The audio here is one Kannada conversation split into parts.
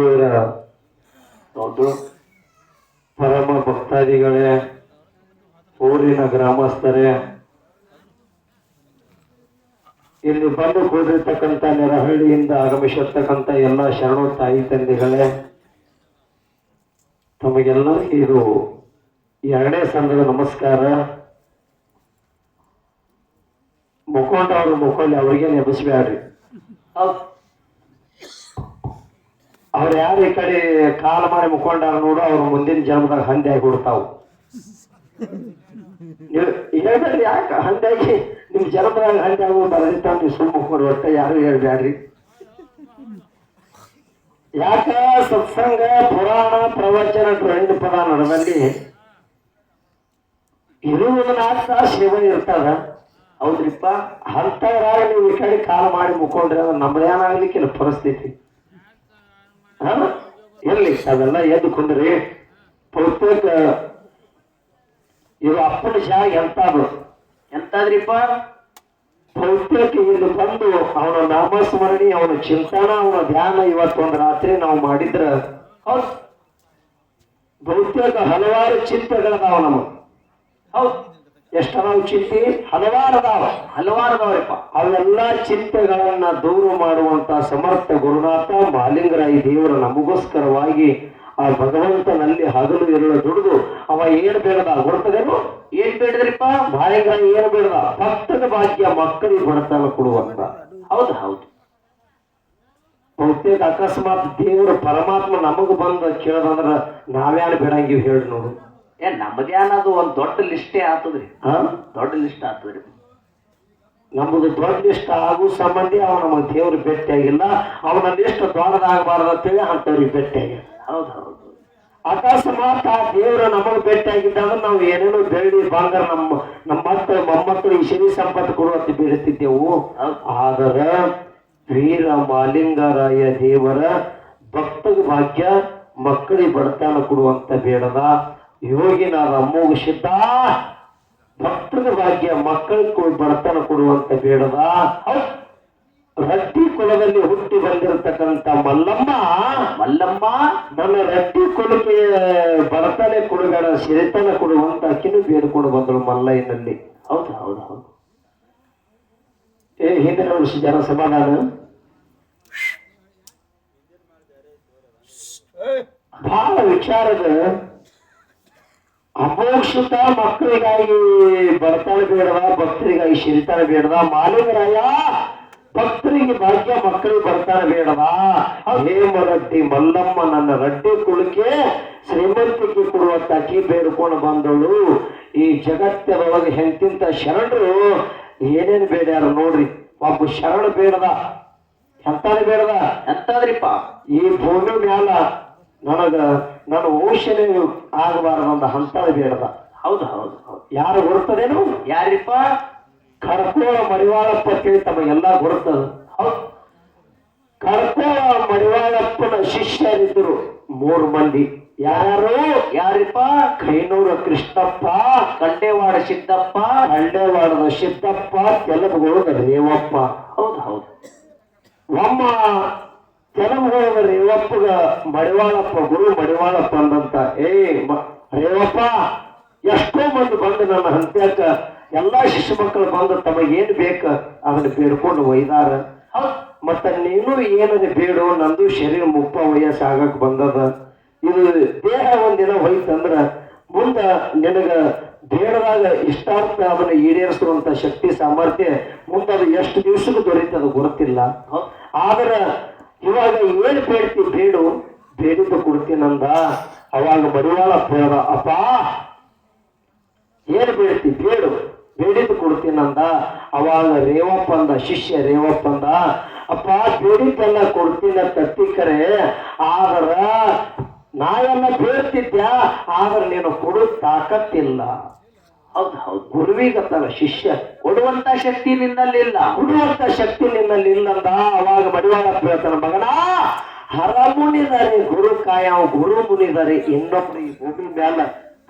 ಗುರುವರ ಒಂದು ಪರಮ ಭಕ್ತಾದಿಗಳೇ, ಊರಿನ ಗ್ರಾಮಸ್ಥರೇ, ಇಲ್ಲಿ ಬಂದು ಕೂಡಿರ್ತಕ್ಕಂಥ ನೆರಹಳ್ಳಿಯಿಂದ ಆಗಮಿಸಿರ್ತಕ್ಕಂಥ ಎಲ್ಲ ಶರಣು ತಾಯಿ ತಂದೆಗಳೇ ತಮಗೆಲ್ಲ ಇದು ಎರಡನೇ ಸಂಘದ ನಮಸ್ಕಾರ. ಮುಖಂಡ ಅವರು ಮುಖಂಡ ಅವ್ರಿಗೆ ನೆನಪಿಸ್ಬ್ಯಾಡ್ರಿ ಅವ್ರು ಯಾರು ಈ ಕಡೆ ಕಾಲ ಮಾಡಿ ಮುಖಂಡಾರ ನೋಡು, ಅವ್ರ ಮುಂದಿನ ಜನ್ಮದಾಗ ಹಂದಿ ಆಗಿ ಹುಡ್ತಾವು ಹೇಳ್ಬೇಡ್ರಿ, ಯಾಕೆ ಹಂದಾಗಿ ನಿಮ್ ಜನ್ಮದಾಗ ಹಂದಿ ಆಗೋ ಬರದಿತ್ತ ನೀವು ಸುಮ್ಮ ಒಟ್ಟ ಯಾರು ಹೇಳ್ಬ್ಯಾಡ್ರಿ ಯಾಕ ಸತ್ಸಂಗ, ಪುರಾಣ, ಪ್ರವಚನ ಟ್ರೆಂಡ್ ಪದ ನಡದಲ್ಲಿ ಇರುವುದು ನಾಲ್ಕು ತಾಸು ಸೇವೆ ಇರ್ತದ. ಹೌದ್ರಿಪ್ಪ ಅಂತವರಾಗ ನೀವು ಈ ಕಡೆ ಕಾಲ ಮಾಡಿ ಮುಕೊಂಡ್ರೆ ಅದು ನಮ್ದೇನಾಗ್ಲಿಕ್ಕಿಲ್ಲ ಪರಿಸ್ಥಿತಿ? ಎಲ್ಲಿ ಅದೆಲ್ಲ ಎದ್ದು ಕುಂದ್ರಿ ಇವ ಇದು ಅಪ್ಪನ ಶಾ ಎಂತಾದ್ರು. ಎಂತಾದ್ರಿಪ್ಪ? ಪ್ರತ್ಯೇಕ ಇಲ್ಲಿ ಬಂದು ಅವನ ನಾಮಸ್ಮರಣಿ ಅವನ ಚಿಂತನ ಅವನ ಧ್ಯಾನ ಇವತ್ತೊಂದು ರಾತ್ರಿ ನಾವು ಮಾಡಿದ್ರ ಹೌದು. ಬಹುತೇಕ ಹಲವಾರು ಚಿಂತೆಗಳದಾವ ನಮಗೆ. ಹೌದ್. ಎಷ್ಟ ನಾವು ಚಿಂತೆ? ಹಲವಾರು ಅದಾವ ಹಲವಾರು ಅದಾವ್ರಿಪ್ಪ ಅವೆಲ್ಲ ಚಿಂತೆಗಳನ್ನ ದೂರ ಮಾಡುವಂತ ಸಮರ್ಥ ಗುರುನಾಥ ಮಾಲಿಂಗರಾಯಿ ದೇವರ ನಮಗೋಸ್ಕರವಾಗಿ ಆ ಭಗವಂತನಲ್ಲಿ ಹಗಲು ಇರಲು ದುಡಿದು ಅವ ಏನ್ ಬೇಡದ? ಗುರ್ತದೇನು ಏನ್ ಬೇಡದ್ರಿಪ್ಪ? ಮಾಲಿಂಗರಾಯಿ ಏನ್ ಬೇಡದ? ಭಕ್ತದ ಭಾಗ್ಯ ಮಕ್ಕಳಿಗೆ ಬಡತನ ಕೊಡುವಂತ. ಹೌದು ಹೌದು. ಬಹುತೇಕ ಅಕಸ್ಮಾತ್ ದೇವರು ಪರಮಾತ್ಮ ನಮಗ ಬಂದ ಕೇಳದಂದ್ರ ನಾವ್ಯಾರು ಬೇಡಂಗಿ ಹೇಳಿ ನೋಡು. ಏ ನಮ್ಮದೇ ಅನ್ನೋದು ಒಂದು ದೊಡ್ಡ ಲಿಸ್ಟೇ ಆತದ್ರಿ ಹಾ? ದೊಡ್ಡ ಲಿಸ್ಟ್ ಆತದ್ರಿ ನಮ್ಮದು ದೊಡ್ಡ ಲಿಸ್ಟ್ ಆಗು ಸಂಬಂಧಿ ಅವ ನಮಗೆ ದೇವ್ರ ಭೇಟಿಯಾಗಿಲ್ಲ ಅವನ ಲಿಸ್ಟ್ ದೊಡ್ಡದಾಗಬಾರ್ದು ಅಂತೇಳಿ ಅಂತವ್ರಿಗೆ ಭೇಟಿಯಾಗಿಲ್ಲ ಹೌದು ಹೌದು. ಅಕಸ್ಮಾತ್ ಆ ದೇವ್ರು ನಮಗೆ ಭೇಟಿಯಾಗಿದ್ದಾಗ ನಾವು ಏನೇನೋ ಬೆಳ್ಳಿ ಬಂಗಾರ ನಮ್ಮ ನಮ್ಮ ಮಕ್ಕಳು ಮೊಮ್ಮಕ್ಕಳು ಈ ಶನಿ ಸಂಪತ್ತು ಕೊಡುವಂತೆ ಬೀಳುತ್ತಿದ್ದೆವು ಆದರೆ ವೀರ ಮಾಲಿಂಗರಾಯ ದೇವರ ಭಕ್ತಗ ಭಾಗ್ಯ ಮಕ್ಕಳಿಗೆ ಬಡತನ ಕೊಡುವಂತ ಬೇಡದ. ಯೋಗಿನಾದ ಅಮ್ಮೋಗ ಸಿದ್ಧ. ಭಕ್ತದ ಭಾಗ್ಯ ಮಕ್ಕಳಿಗೆ ಬಡತನ ಕೊಡುವಂತ ಬೇಡದ. ಹೌದ್. ರಟ್ಟಿ ಕುಲದಲ್ಲಿ ಹುಟ್ಟಿ ಬಂದಿರತಕ್ಕಂಥ ಮಲ್ಲಮ್ಮ ಮಲ್ಲಮ್ಮ ನನ್ನ ರಟ್ಟಿ ಕೊಲಕ್ಕೆ ಬಡತನ ಕೊಡುಗಡ ಸಿರಿತನ ಕೊಡುವಂತ ಅಕ್ಕಿನೂ ಬೇಡ್ಕೊಂಡು ಬಂದಳು ಮಲ್ಲಯ್ಯನಲ್ಲಿ. ಹೌದು ಹೌದು ಹೌದು. ಏ ಹಿಂದಿನ ವರ್ಷ ಜನ ಸಮಾಧಾನ. ಬಹಳ ವಿಚಾರದ ಅಮೋಕ್ಷತ ಮಕ್ಕಳಿಗಾಗಿ ಬರ್ತಾಳೆ ಬೇಡದ ಭಕ್ತರಿಗಾಗಿ ಶಿರಿತಾಳೆ ಬೇಡದ ಮಾಲಿಕರಾಯ ಭಕ್ತರಿಗೆ ಭಾಗ್ಯ ಮಕ್ಕಳಿಗೆ ಬರ್ತಾನೆ ಬೇಡದ ಹೇಮರಡ್ಡಿ ಮಲ್ಲಮ್ಮ ನನ್ನ ರಡ್ಡಿ ಕುಳಿಕೆ ಶ್ರೀಮಂತಿಕೆ ಕೊಡುವ ತಕ್ಕಿ ಬೇಡ್ಕೊಂಡು ಬಂದಳು. ಈ ಜಗತ್ತದೊಳಗೆ ಹೆಂತಿಂತ ಶರಣರು ಏನೇನು ಬೇಡ್ಯಾರ ನೋಡ್ರಿ. ಒಬ್ಬ ಶರಣ ಬೇಡದ. ಎಂತಾನೆ ಬೇಡದ? ಎಂತಾದ್ರಿಪ್ಪ? ಈ ಭೂಮಿ ಮ್ಯಾಲ ನನಗ ನನ್ನ ವಂಶನೇ ಆಗಬಾರದಂದ ಹಂತ ಬೇಡದ. ಹೌದು ಹೌದು ಹೌದು. ಯಾರು ಬರ್ತದೇನು ಯಾರಿಪ್ಪ? ಕರ್ಕೋಳ ಮಡಿವಾಳಪ್ಪ ಕೇಳಿ ತಮಗೆಲ್ಲ ಬರ್ತದ ಹೌದು. ಕರ್ಕೋಳ ಮಡಿವಾಳಪ್ಪನ ಶಿಷ್ಯರಿದ್ದರು ಮೂರು ಮಂದಿ. ಯಾರು ಯಾರಿಪ್ಪ? ಕೈನೂರ ಕೃಷ್ಣಪ್ಪ. ಕಂಡೇವಾಡ ಸಿದ್ದಪ್ಪ. ಕಂಡೇವಾಡದ ಸಿದ್ದಪ್ಪ ತೆಲುಗುಳದ ರೇವಪ್ಪ ಹೌದು ಹೌದು. ಒಮ್ಮ ತೆಲುಗುಳದ ರೇವಪ್ಪಗ ಮಡಿವಾಳಪ್ಪ ಗುರು ಮಡಿವಾಳಪ್ಪ ಅಂದಂತ ಏ ರೇವಪ್ಪ ಎಷ್ಟೋ ಮಂದಿ ಬಂದು ನನ್ನ ಹಂತ್ಯಾಕ ಎಲ್ಲಾ ಶಿಶು ಮಕ್ಕಳು ಬಂದು ತಮಗೇನು ಬೇಕ? ಅದನ್ನ ಬೇಡ್ಕೊಂಡು ಒಯ್ದಾರ. ಮತ್ತ ನೀನು ಏನನ್ನ ಬೇಡು ನಂದು ಶರೀರ ಮುಪ್ಪ ವಯಸ್ಸಾಗಕ್ ಬಂದದ. ಇದು ದೇಹ ಒಂದಿನ ಹೋಯ್ತಂದ್ರ ಮುಂದ ನಿನಗ ಬೇಡದಾಗ ಇಷ್ಟಾರ್ಥ ಅವನ್ನ ಈಡೇರಿಸುವಂತ ಶಕ್ತಿ ಸಾಮರ್ಥ್ಯ ಮುಂದ ಅದು ಎಷ್ಟು ದಿವಸಕ್ಕೂ ದೊರೀತದ ಗೊತ್ತಿಲ್ಲ ಆದ್ರ ಇವಾಗ ಏನ್ ಬೇಡ್ತಿ ಬೇಡು? ಬೇಡಿದ್ದು ಕೊಡ್ತೀನಂದ ಅವಾಗ ಬರುವಾಳ ಬೇಡ ಅಪ್ಪ, ಏನ್ ಬೇಡ್ತಿ? ಬೇಡು. ಬೇಡಿದ್ದು ಕೊಡ್ತೀನಂದ ಅವಾಗ ರೇವಪ್ಪಂದ ಶಿಷ್ಯ ರೇವಪ್ಪಂದ ಅಪ್ಪ, ಬೇಡಿದ್ದೆಲ್ಲ ಕೊಡ್ತೀನ ತತ್ತಿಕರೆ ಆದ್ರ ನಾಯನ್ನ ಎಲ್ಲ ಆದ್ರೆ ಆದ್ರ ನೀನು ಕೊಡು ತಾಕತ್ತಿಲ್ಲ. ಹೌದು ಹೌದು. ಗುರುವಿಗತ್ತಲ್ಲ ಶಿಷ್ಯ ಕೊಡುವಂತ ಶಕ್ತಿ ನಿನ್ನಲ್ಲಿಲ್ಲ. ಕೊಡುವಂತ ಶಕ್ತಿ ನಿನ್ನಲ್ಲಿ ಇಲ್ಲಂದ ಅವಾಗ ಮಡಿವಾಳ ಹೇಳ್ತಾನ ಮಗನ ಹರ ಮುನಿದರೆ ಗುರು ಕಾಯ ಗುರು ಮುನಿದರೆ ಇನ್ನೊಬ್ರು ಈ ಭೂಮಿ ಮ್ಯಾಲ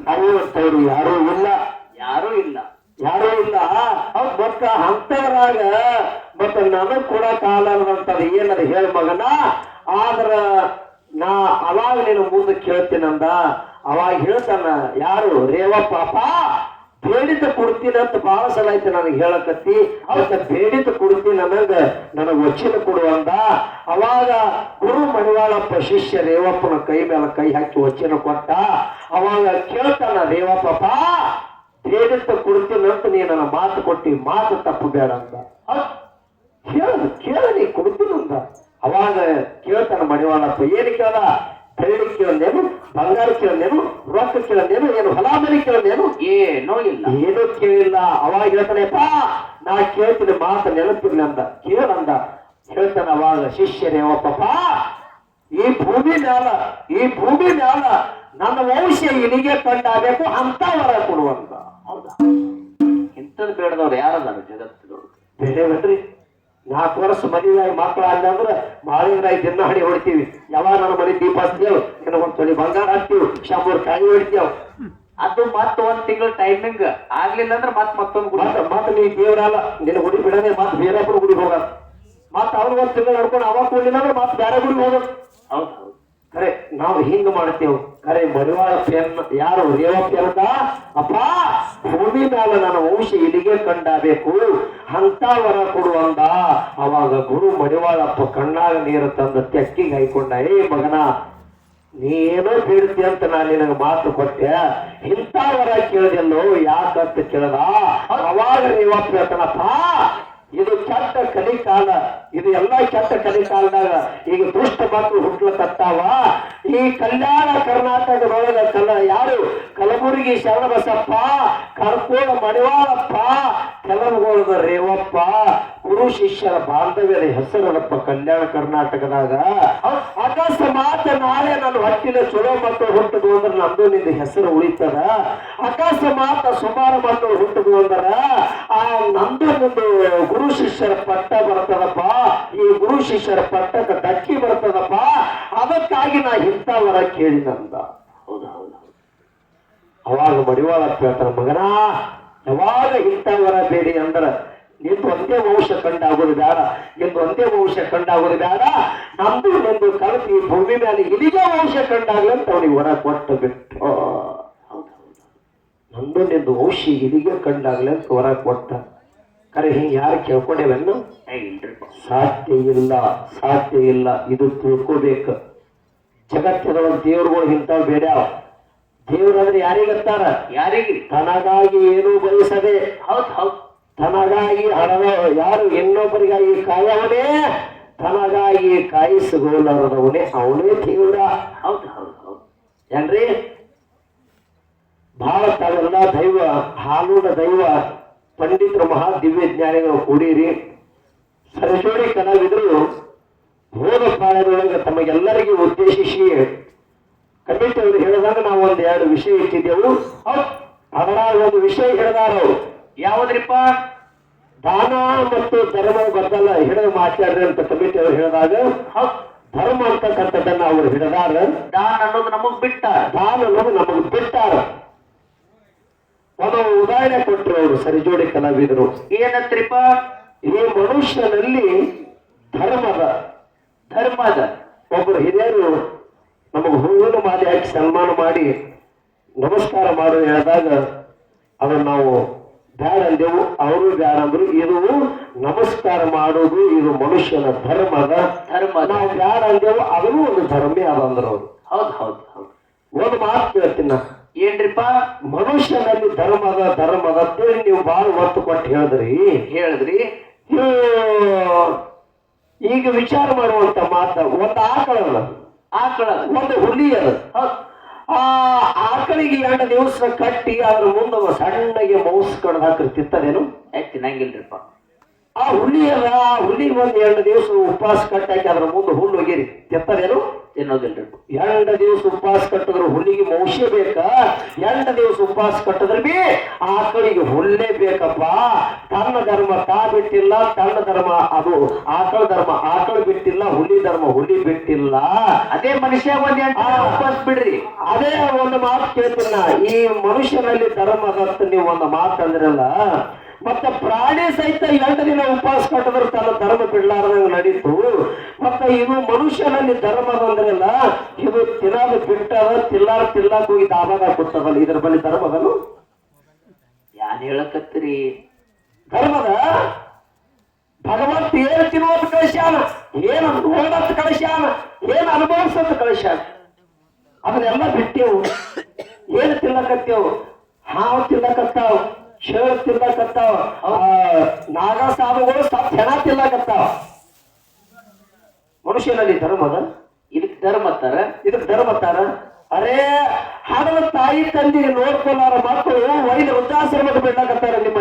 ಕಾಯುವಂತವ್ರು ಯಾರೂ ಇಲ್ಲ. ಯಾರೂ ಇಲ್ಲ. ಯಾರೂ ಇಲ್ಲ. ಹೌದ್ ಮತ್ತ ಅಂತವರಾಗ ಮತ್ತ ನನಗ್ ಕೂಡ ಆಗಲಾರ್ದಂತದ ಏನದ ಹೇಳ ಮಗನ ಆದ್ರ ನಾ ಅವಾಗ ನೀನು ಮುಂದೆ ಕೇಳ್ತೀನಂದ ಅವಾಗ ಹೇಳ್ತಾನ ಯಾರು? ರೇವ ಅಪ್ಪ. ಬೇಡಿತ ಕೊಡ್ತೀನಿ ಅಂತ ಬಹಳ ಸಲ ಐತೆ ನನಗೆ ಹೇಳಕತ್ತಿ. ಅವತ್ತ ಬೇಡಿತ ಕೊಡ್ತೀನಿ ನನಗ ನನಗೆ ವಚನ ಕೊಡುವಂದ ಅವಾಗ ಗುರು ಮಣಿವಾಳಪ್ಪ ಶಿಷ್ಯ ರೇವಪ್ಪನ ಕೈ ಮೇಲೆ ಕೈ ಹಾಕಿ ವಚನ ಕೊಟ್ಟ. ಅವಾಗ ಕೇಳ್ತಾನ ರೇವಪ್ಪ ಬೇಡಿತ ಕೊಡ್ತೀನಿ ಅಂತ ನೀ ನನ್ನ ಮಾತು ಕೊಟ್ಟಿ, ಮಾತು ತಪ್ಪು ತಪ್ಪಬೇಡ ಅಂತ? ಕೇಳ ಕೇಳ ನೀ ಕೊಡ್ತೀನಿ ಅಂತ ಅವಾಗ ಕೇಳ್ತಾನ ಮಣಿವಾಳಪ್ಪ, ಏನು ಕೇಳ್ದ? ಬೆಳ್ಳಿ ಕೇಳಂದೇನು ಬಂಗಾರ ಕೇಳಂದೇನು ರೊಕ್ಕ ಕೇಳಂದೇನು ಏನು ಹೊಲ ಮನೆ ಕೇಳಂದೇನು ಏನೋ ಇಲ್ಲ ಏನು ಕೇಳಿಲ್ಲ. ಅವಾಗ ಹೇಳ್ತಾನೆಪ್ಪ ನಾ ಕೇಳ್ತೀನಿ ಮಾತು ನೆನಪಿರ್ಲಿ ಅಂದ. ಕೇಳಂದ ಹೇಳ್ತಾನ ಅವಾಗ ಶಿಷ್ಯರೇ ಒಪ್ಪಪ್ಪ ಈ ಭೂಮಿ ಮ್ಯಾಲ ಈ ಭೂಮಿ ಮ್ಯಾಲ ನನ್ನ ವಂಶ ಇಲ್ಲಿಗೆ ಕಂಡಾಗಬೇಕು ಅಂತ ವರ ಕೊಡುವಂತ ಹೌದಾ? ಇಂಥದ್ದು ಬೇಡದವ್ರು ಯಾರದಾರ ಬೇರೆ ಬೇಡೇವನ್ರಿ ನಾಲ್ಕು ವರ್ಷ ಮದುವೆಯಾಗಿ ಮಕ್ಕಳು ಅಂದ್ರೆ ಮಾಳಿಂಗರಾಯಿ ದಿನ ಹಣಿ ಹೊಡಿತೀವಿ. ಯಾವಾಗ ನನ್ನ ಮನೆ ದೀಪ ಹಚ್ತೇವ್ ಒಂದ್ ತೊಲಿ ಬಂಗಾರ ಹಾಕ್ತೀವಿ ಶಾಮೂರ್ ಕಾಯಿ ಹೊಡಿತೇವ್ ಅದು ಮತ್ತ ಒಂದ್ ತಿಂಗಳ ಟೈಮಿಂಗ್ ಆಗ್ಲಿಲ್ಲ ಅಂದ್ರೆ ಮತ್ ಮತ್ತೊಂದು ಗುಡಿ ನೀ ದೇವ್ರಲ್ಲ ನಿನ್ನ ಗುಡಿ ಬಿಡದೆ ಮತ್ ಬೇರೆ ಗುಡಿ ಹೋಗ. ಮತ್ತ ಅವ್ರಿಗೆ ಒಂದ್ ತಿಂಗಳು ನಡ್ಕೊಂಡು ಅವಾಗ ಕೊಡ್ಲಿಲ್ಲ ಅಂದ್ರೆ ಮತ್ ಬೇರೆ ಗುಡಿ ಹೋಗೋದು ಹೌದು. ಖರೆ ನಾವು ಹಿಂಗ ಮಾಡ್ತೇವ್. ಅರೆ ಮಡಿವಾಳ ಪೆನ್ ಯಾರು ಅಂತ? ಅಪ್ಪ, ಭೂಮಿ ಮ್ಯಾಲ ನನ್ನ ವಂಶ ಇಲ್ಲಿಗೆ ಕಂಡಾಬೇಕು ಅಂತ ವರ ಕೊಡುವಂದ ಅವಾಗ ಗುರು ಮಡಿವಾಳಪ್ಪ ಕಣ್ಣಾಗ ನೀರು ತಂದ ತೆಕ್ಕಿಗೆ ಹಾಯ್ಕೊಂಡ, ಏ ಮಗನ ನೀನೋ ಬೀಳ್ತಿ ಅಂತ ನಾನು ನಿನಗೆ ಮಾತು ಕೊಟ್ಟೆ. ಇಂಥ ವರ ಕೇಳಿದೆಲ್ಲೋ ಯಾಕಂತ ಕೇಳದ? ಅವಾಗ ನೀವಪ್ಪ ಹೇಳ್ತಾನಪ್ಪ ಇದು ಕೆಟ್ಟ ಕಲಿ ಕಾಲ ಇದು ಎಲ್ಲ ಕೆಟ್ಟ ಕಲಿ ಕಾಲದಾಗ ಈಗ ದುಷ್ಟ ಮಕ್ಕಳು ಹುಟ್ಲಕತ್ತಾವ ಈ ಕಲ್ಯಾಣ ಕರ್ನಾಟಕದೊಳಗ ಕಲ ಯಾರು? ಕಲಬುರಗಿ ಶರಣಬಸಪ್ಪ ಕರ್ಕೋಳ ಮಡಿವಾಳಪ್ಪ ಕೆಲವಗೋಳದ ರೇವಪ್ಪ, ಗುರು ಶಿಷ್ಯರ ಬಾಂಧವ್ಯದ ಹೆಸರಲ್ಲಪ್ಪ ಕಲ್ಯಾಣ ಕರ್ನಾಟಕದಾಗ. ಅಕಸ್ಮಾತ್ ನಾಳೆ ನನ್ನ ಹೊಟ್ಟಿನ ಚಲೋ ಮಕ್ಕಳು ಹುಟ್ಟದು ಅಂದ್ರೆ ನಮ್ದು ನಿಂದ ಹೆಸರು ಉಳಿತದ. ಅಕಸ್ಮಾತ್ ಸುಮಾರು ಮಕ್ಕಳು ಹುಟ್ಟದು ಅಂದ್ರ ಆ ನಮ್ದು ನಿಂದು ಗುರು ಶಿಷ್ಯರ ಪಟ್ಟ ಬರ್ತದಪ್ಪ ಈ ಗುರು ಶಿಷ್ಯರ ಪಟ್ಟಕ್ಕೆ ಧಕ್ಕಿ ಬರ್ತದಪ್ಪ ಅದಕ್ಕಾಗಿ ನಾ ಇಂಥವರ ಕೇಳಿದಂದ ಹೌದು ಹೌದು ಅವಾಗ ಮಡಿವಾಳ ಹೇಳ್ತಾರ ಮಗನ ಯಾವಾಗ ಇಂಥವರ ಬೇಡಿ ಅಂದ್ರ ನಿಂದು ಒಂದೇ ವಂಶ ಕಂಡಾಗೋದು ಬೇಡ ನಿಂದು ಒಂದೇ ವಂಶ ಕಂಡಾಗೋದು ಬೇಡ ನಮ್ದು ನಿಂದು ಕಲತಿ ಭೂಮಿ ಮೇಲೆ ಇಲ್ಲಿಗೆ ವಂಶ ಕಂಡಾಗ್ಲಿ ಅಂತ ಅವನಿಗೆ ಹೊರ ಕೊಟ್ಟು ಬಿಟ್ಟು ನಂದು ನಿಂದು ವಂಶ ಇಲ್ಲಿಗೆ ಕಂಡಾಗ್ಲಿ ಅಂತ ಹೊರ ಕೊಟ್ಟ. ಕರೆ ಹಿಂಗೆ ಯಾರು ಕೇಳ್ಕೊಂಡೇವೆನ್ನು ಸಾಧ್ಯ ಇಲ್ಲ ಸಾಧ್ಯ ಇಲ್ಲ. ಇದು ತಿಳ್ಕೋಬೇಕು. ಜಗತ್ತಿನೊಳಗೆ ದೇವ್ರುಗಳು ಇಂಥವು ಬೇಡ ದೇವ್ರಂದ್ರೆ ಯಾರಿಗತ್ತಾರ ಯಾರಿಗೆ ತನಗಾಗಿ ಏನೂ ಬಯಸದೆ. ಹೌದ್ ಹೌದು. ತನಗಾಗಿ ಹಣದ ಯಾರು ಇನ್ನೊಬ್ಬರಿಗಾಗಿ ಕಾಯವನೇ? ತನಗಾಗಿ ಕಾಯಿಸಗೋಲಾರದವನೇ ಅವನೇ ದೇವ್ರ. ಹೌದು ಹೌದು ಹೌದು. ಏನ್ರಿ? ಬಹಳ ತಾವೆಲ್ಲ ದೈವ ಹಾಲೂಡ ದೈವ. ಪಂಡಿತರು ಮಹಾ ದಿವ್ಯ ಜ್ಞಾನಿಗಳು ಕೂಡಿರಿ. ಸರಸೋಡಿ ಕಲಾವಿದರು ಹೋದ ಪ್ರಾಣದೊಳಗೆ ತಮಗೆಲ್ಲರಿಗೂ ಉದ್ದೇಶಿಸಿ ಕಮಿಟಿ ಅವರು ಹೇಳಿದಾಗ ನಾವು ಒಂದು ಎರಡು ವಿಷಯ ಇಟ್ಟಿದ್ದೆವು. ಹ ಅದರ ಒಂದು ವಿಷಯ ಹೇಳಿದಾರು ಅವರು. ಯಾವ್ದ್ರಿಪ್ಪ? ದಾನ ಮತ್ತು ಧರ್ಮ ಬದಲ ಹಿಡಿದು ಮಾತಾಡ್ರಿ ಅಂತ ಕಮಿಟಿ ಅವರು ಹೇಳಿದಾಗ ಧರ್ಮ ಅಂತಕ್ಕಂಥದ್ದನ್ನ ಅವರು ಹಿಡಿದಾರ. ದಾನ ಅನ್ನೋದು ನಮಗ್ ಬಿಟ್ಟ ದಾನ ಅನ್ನೋದು ನಮಗ್ ಬಿಟ್ಟಾರ. ಒಂದು ಉದಾಹರಣೆ ಕೊಟ್ಟರು ಅವರು ಸರಿಜೋಡಿ ಕಲಾವಿದರು. ಏನತ್ರಿಪ ಈ ಮನುಷ್ಯನಲ್ಲಿ ಧರ್ಮದ ಧರ್ಮದ ಒಬ್ಬರು ಹಿರಿಯರು ನಮಗೆ ಹೂವಿನ ಮಾಲೆ ಹಾಕಿ ಸನ್ಮಾನ ಮಾಡಿ ನಮಸ್ಕಾರ ಮಾಡು ಹೇಳಿದಾಗ ಅದನ್ನ ನಾವು ಬ್ಯಾಡ ಅಂದೆವು ಅವರು ಬ್ಯಾಡ ಅಂದ್ರು. ಇದು ನಮಸ್ಕಾರ ಮಾಡೋದು ಇದು ಮನುಷ್ಯನ ಧರ್ಮದ. ಧರ್ಮದ. ನಾವು ಬ್ಯಾಡ ಅಂದೆವು ಅದನ್ನು ಒಂದು ಧರ್ಮೇ ಅದ ಅಂದ್ರು ಅವರು. ಹೌದು ಹೌದು ಹೌದು. ಒಂದು ಮಾತು ಹೇಳ್ತೀನಿ ನಾ. ಏನ್ರಿಪ್ಪ? ಮನುಷ್ಯನಲ್ಲಿ ಧರ್ಮದ ಧರ್ಮದ ಅಂತೇಳಿ ನೀವು ಬಹಳ ಒತ್ತು ಕೊಟ್ಟು ಹೇಳಿದ್ರಿ. ಹೇಳಿದ್ರಿ. ಈಗ ವಿಚಾರ ಮಾಡುವಂತ ಮಾತ ಒಂದು ಆಕಳ ಆಕಳ ಒಂದು ಹುಲಿ ಅದ. ಆ ಆಕಳಿಗೆ ಎರಡು ದಿವಸ ಕಟ್ಟಿ ಅದ್ರ ಮುಂದೆ ಸಣ್ಣಗೆ ಮೌಸ್ ಕಡ್ದು ಹಾಕಿರ್ತಿತ್ತದೇನು ಆಯ್ತು ನಂಗಿಲ್ರಿಪ್ಪ ಆ ಹುಲಿ ಅದ ಆ ಹುಲಿ ಒಂದ್ ಎರಡು ದಿವಸ ಉಪವಾಸ ಕಟ್ಟಾಕಿ ಅದ್ರ ಮುಂದೆ ಹುಲ್ಲು ಹೋಗಿರಿ ತಿತ್ತದೇನು ತಿನ್ನೋದಿಲ್ಲ ಎರಡು ದಿವಸ ಉಪವಾಸ ಕಟ್ಟಿದ್ರೆ ಹುಲ್ಲಿಗೆ ಮೌಷ್ಯ ಬೇಕಾ? ಎರಡು ದಿವಸ ಉಪವಾಸ ಕಟ್ಟಿದ್ರೆ ಬಿ ಆಕಳಿಗೆ ಹುಲ್ಲೇ ಬೇಕಪ್ಪ. ತನ್ನ ಧರ್ಮ ತಾ ಬಿಟ್ಟಿಲ್ಲ ತನ್ನ ಧರ್ಮ ಅದು ಆಕಳ ಧರ್ಮ ಆಕಳ ಬಿಟ್ಟಿಲ್ಲ ಹುಲಿ ಧರ್ಮ ಹುಲಿ ಬಿಟ್ಟಿಲ್ಲ. ಅದೇ ಮನುಷ್ಯ ಒಂದ್ ಆ. ವಾಪಸ್ ಬಿಡ್ರಿ. ಅದೇ ಒಂದು ಮಾತು ಕೇಳ್ತೀನಿ ನಾ. ಈ ಮನುಷ್ಯನಲ್ಲಿ ಧರ್ಮ ನೀವು ಒಂದು ಮಾತು ಅಂದ್ರಲ್ಲ ಮತ್ತೆ ಪ್ರಾಣಿ ಸಹಿತ ಎಂಟು ದಿನ ಉಪವಾಸ ಕಟ್ಟಿದ್ರೆ ತನ್ನ ಧರ್ಮ ಬಿಡ್ಲಾರ್ದಂಗ ನಡೀತು. ಮತ್ತ ಇದು ಮನುಷ್ಯನಲ್ಲಿ ಧರ್ಮ ಬಂದ್ರಲ್ಲ ಇದು ತಿನ್ನೋದು ಬಿಟ್ಟದ ತಿಲ್ಲಾರ ತಿಲ್ಲಾಕ ಹೋಗಿ ದಾಬಾಗ ಕೂತದಲ್ಲ ಇದ್ರ ಬಳಿ ಧರ್ಮದನು? ಯಾರು ಹೇಳಕತ್ತೀರಿ? ಧರ್ಮದ? ಭಗವಂತ ಏನ್ ತಿನ್ನೋದು ಕಳಿಸ್ಯಾನ ಏನ್ ನೋಡತ್ ಕಳಿಸ್ಯಾನ ಏನ್ ಅನುಭವಿಸೋದು ಕಳಿಸ್ಯಾನ ಅದನ್ನೆಲ್ಲ ಬಿಟ್ಟೇವು. ಏನು ತಿನ್ನಕತ್ತೇವು? ಹಾವು ತಿನ್ನಕತ್ತಾವ. ಶೇಳು ತಿನ್ನಕತ್ತಾವ. ನಾಗ ಸಾಧುಗಳು ಸತ್ ಹೆಣ ತಿನ್ನಕತ್ತಾವ. ಮನುಷ್ಯನಲ್ಲಿ ಧರ್ಮದ ಇದಕ್ ಧರ್ಮ ಅಂತಾರ. ಇದಕ್ಕೆ ಧರ್ಮ ತಾರ ಅರೇ ಹಡದ ತಾಯಿ ತಂದಿಗೆ ನೋಡ್ಕೊಳ್ಳಾರ ಮಕ್ಕಳು ವೈದ್ಯ ವೃದ್ಧಾಶ್ರಮಕ್ಕೆ ಬಿಡ್ಲಾಕತ್ತಾರ ನಿಮ್ಮ